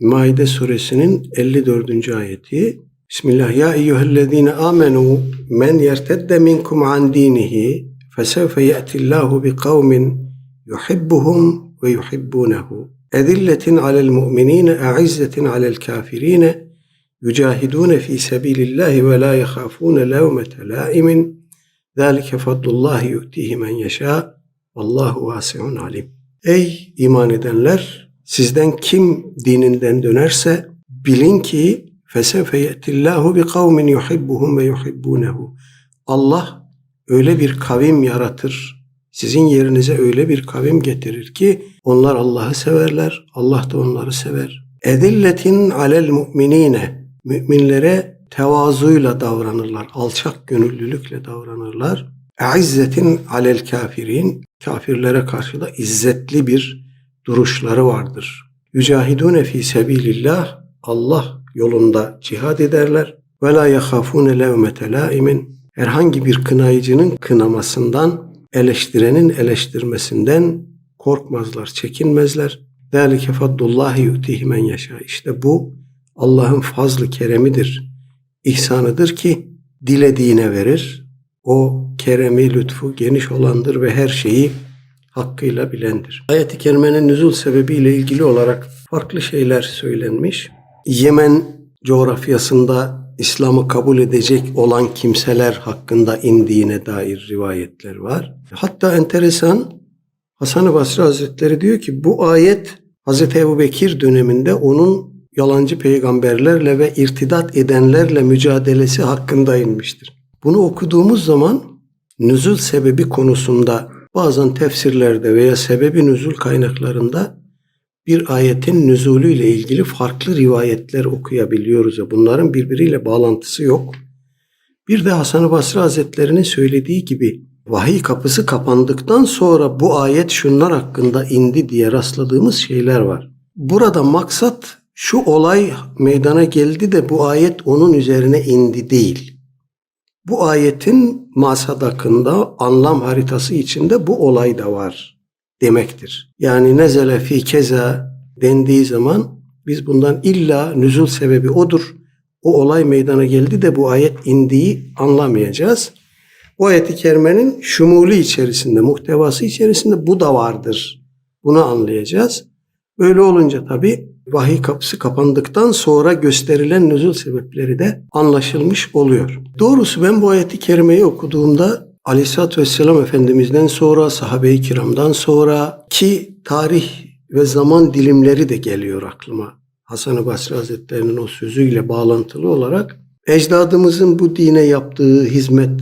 Maide suresinin 54. ayeti Bismillah ya eyyühellezine amenu men yertedde minkum an dinihi fesevfe ye'tillahu bi kavmin yuhibbuhum ve yuhibbunehu ezilletin alel mu'minine e'izzetin alel kafirine yücahidune fi sebilillahi ve la yehafune levmete laimin zâlike fadlullahi yu'tihi men yeşâ vallahu vâsi'un alim Ey iman edenler! Sizden kim dininden dönerse bilin ki fesefe bi kavmin yuhibbuhum ve yuhibbunehu. Allah öyle bir kavim yaratır. Sizin yerinize öyle bir kavim getirir ki onlar Allah'ı severler, Allah da onları sever. Edilletin alel mu'minine. Müminlere tevazuyla davranırlar, alçak gönüllülükle davranırlar. Eizzetin alel kafirin. Kafirlere karşı da izzetli bir duruşları vardır. Yücahidûne fî sebîlillah Allah yolunda cihad ederler. Ve la yahafûne levmete laimin herhangi bir kınayıcının kınamasından, eleştirenin eleştirmesinden korkmazlar, çekinmezler. Zalike faddullahi yu'tihi men yaşa. İşte bu Allah'ın fazlı keremidir, ihsanıdır ki dilediğine verir. O keremi, lütfu geniş olandır ve her şeyi hakkıyla bilendir. Ayet-i kerimenin nüzul sebebiyle ilgili olarak farklı şeyler söylenmiş. Yemen coğrafyasında İslam'ı kabul edecek olan kimseler hakkında indiğine dair rivayetler var. Hatta enteresan Hasan-ı Basri Hazretleri diyor ki bu ayet Hazreti Ebu Bekir döneminde onun yalancı peygamberlerle ve irtidat edenlerle mücadelesi hakkında inmiştir. Bunu okuduğumuz zaman nüzul sebebi konusunda bazen tefsirlerde veya sebebi nüzul kaynaklarında bir ayetin nüzulü ile ilgili farklı rivayetler okuyabiliyoruz. Bunların birbiriyle bağlantısı yok. Bir de Hasan-ı Basri Hazretleri'nin söylediği gibi vahiy kapısı kapandıktan sonra bu ayet şunlar hakkında indi diye rastladığımız şeyler var. Burada maksat şu olay meydana geldi de bu ayet onun üzerine indi değil. Bu ayetin masadakında anlam haritası içinde bu olay da var demektir. Yani nezele fi keza dendiği zaman biz bundan illa nüzul sebebi odur. O olay meydana geldi de bu ayet indiği anlamayacağız. O ayeti kerimenin şumulu içerisinde, muhtevası içerisinde bu da vardır. Bunu anlayacağız. Böyle olunca tabi vahiy kapısı kapandıktan sonra gösterilen nüzul sebepleri de anlaşılmış oluyor. Doğrusu ben bu ayeti kerimeyi okuduğumda Aleyhisselatü Vesselam Efendimiz'den sonra, sahabe-i kiramdan sonra ki tarih ve zaman dilimleri de geliyor aklıma. Hasan-ı Basri Hazretleri'nin o sözüyle bağlantılı olarak ecdadımızın bu dine yaptığı hizmet,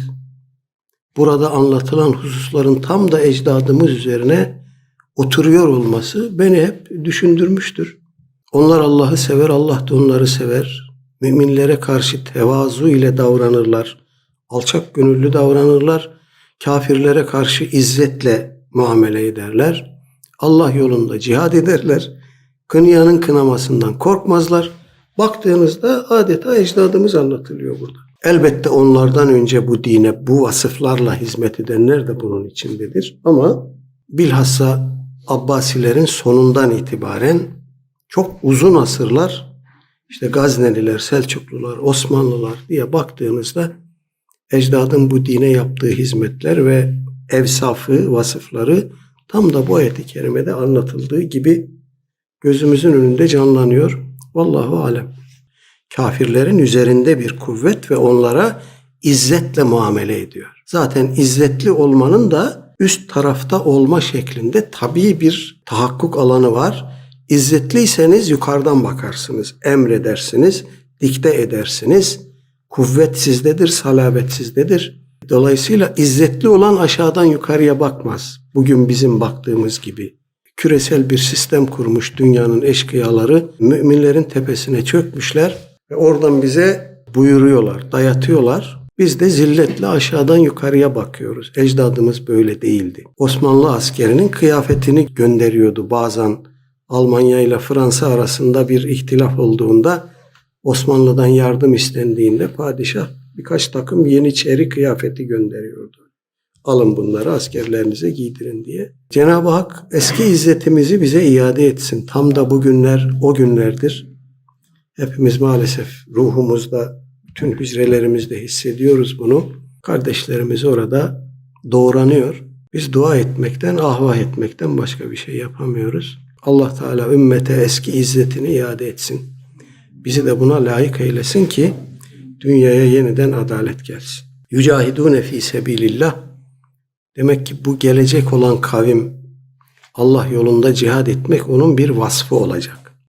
burada anlatılan hususların tam da ecdadımız üzerine oturuyor olması beni hep düşündürmüştür. Onlar Allah'ı sever, Allah da onları sever. Müminlere karşı tevazu ile davranırlar. Alçak gönüllü davranırlar. Kafirlere karşı izzetle muamele ederler. Allah yolunda cihad ederler. Kınayanın kınamasından korkmazlar. Baktığınızda adeta ecdadımız anlatılıyor burada. Elbette onlardan önce bu dine bu vasıflarla hizmet edenler de bunun içindedir. Ama bilhassa Abbasilerin sonundan itibaren çok uzun asırlar işte Gazneliler, Selçuklular, Osmanlılar diye baktığınızda ecdadın bu dine yaptığı hizmetler ve evsafı, vasıfları tam da bu ayet-i kerimede anlatıldığı gibi gözümüzün önünde canlanıyor. Vallahu alem. Kafirlerin üzerinde bir kuvvet ve onlara izzetle muamele ediyor. Zaten izzetli olmanın da üst tarafta olma şeklinde tabii bir tahakkuk alanı var. İzzetliyseniz yukarıdan bakarsınız, emredersiniz, dikte edersiniz. Kuvvet sizdedir, salabet sizdedir. Dolayısıyla izzetli olan aşağıdan yukarıya bakmaz. Bugün bizim baktığımız gibi. Küresel bir sistem kurmuş dünyanın eşkıyaları müminlerin tepesine çökmüşler ve oradan bize buyuruyorlar, dayatıyorlar. Biz de zilletle aşağıdan yukarıya bakıyoruz. Ecdadımız böyle değildi. Osmanlı askerinin kıyafetini gönderiyordu bazen Almanya ile Fransa arasında bir ihtilaf olduğunda Osmanlı'dan yardım istendiğinde padişah birkaç takım yeniçeri kıyafeti gönderiyordu. Alın bunları askerlerinize giydirin diye. Cenab-ı Hak eski izzetimizi bize iade etsin. Tam da bugünler o günlerdir. Hepimiz maalesef ruhumuzda, bütün hücrelerimizde hissediyoruz bunu. Kardeşlerimiz orada doğranıyor. Biz dua etmekten, ahvah etmekten başka bir şey yapamıyoruz. Allah Teala ümmete eski izzetini iade etsin. Bizi de buna layık eylesin ki dünyaya yeniden adalet gelsin. Yücahidune fi sebilillah. Demek ki bu gelecek olan kavim Allah yolunda cihad etmek onun bir vasfı olacak.